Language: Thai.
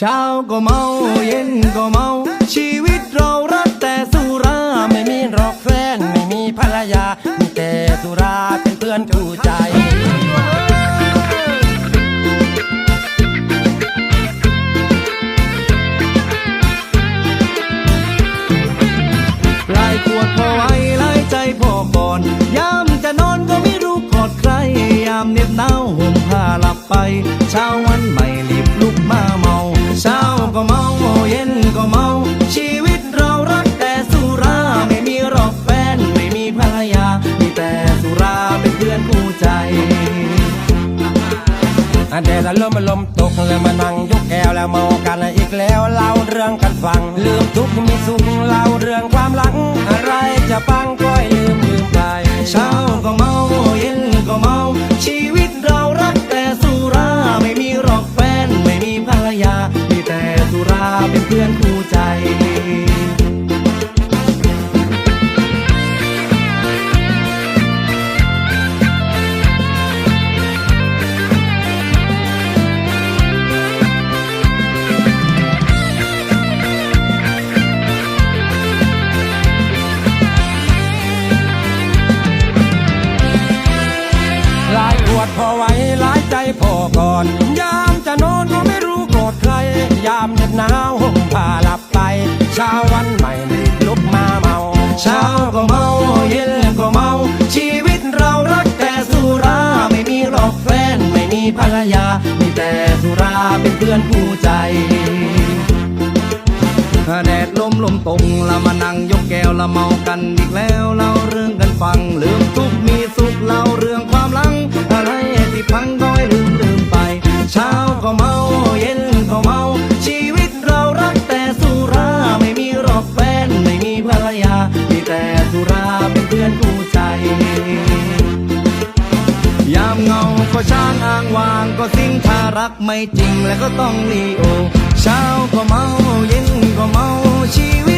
เช้าก็เมาเย็นก็เมา ชีวิตเรารักแต่สุราไม่มีรอกแฟนไม่มีภรรยา มีแต่สุราเป็นเพื่อนคู่ใจหลายขวดพอไว้หลายใจพอก่อน ยามจะนอนก็ไม่รู้กอดใคร ยามเหน็บหนาวห่มผ้าหลับไป เช้าวันใหม่ ลมลมตกแล้วมานั่งยกแก้วแล้วเมากันอีกแล้วเล่าเรื่องกันฟัง ลืมทุกมีสุขเล่าเรื่องความหลัง อะไรจะฟังก็ให้ลืมลืมไปเช้าก็เมาเย็นก็เมา ชีวิตเรารักแต่สุราไม่มีหรอกแฟนไม่มีภรรยา มีแต่สุราเป็นเพื่อนคู่ใจ ไว้หลายใจพอก่อน ยามจะนอนก็ไม่รู้โกรธใคร ยามเหน็บหนาวห่มผ้าหลับไป เช้าวันใหม่ลุกมาเมา เช้าก็เมาเย็นก็เมา ชีวิตเรารักแต่สุราไม่มีหรอกแฟนไม่มีภรรยา มีแต่สุราเป็นเพื่อนคู่ใจแดดลมลมตกละมานั่งยกแก้วละเมากันอีกแล้วเล่าเรื่องกันฟังลืม ก็ช่างอ้างวางก็สิ่งทารักไม่จริงและก็ต้องลีโอ เช้าก็เมาเย็นก็เมาชีวิต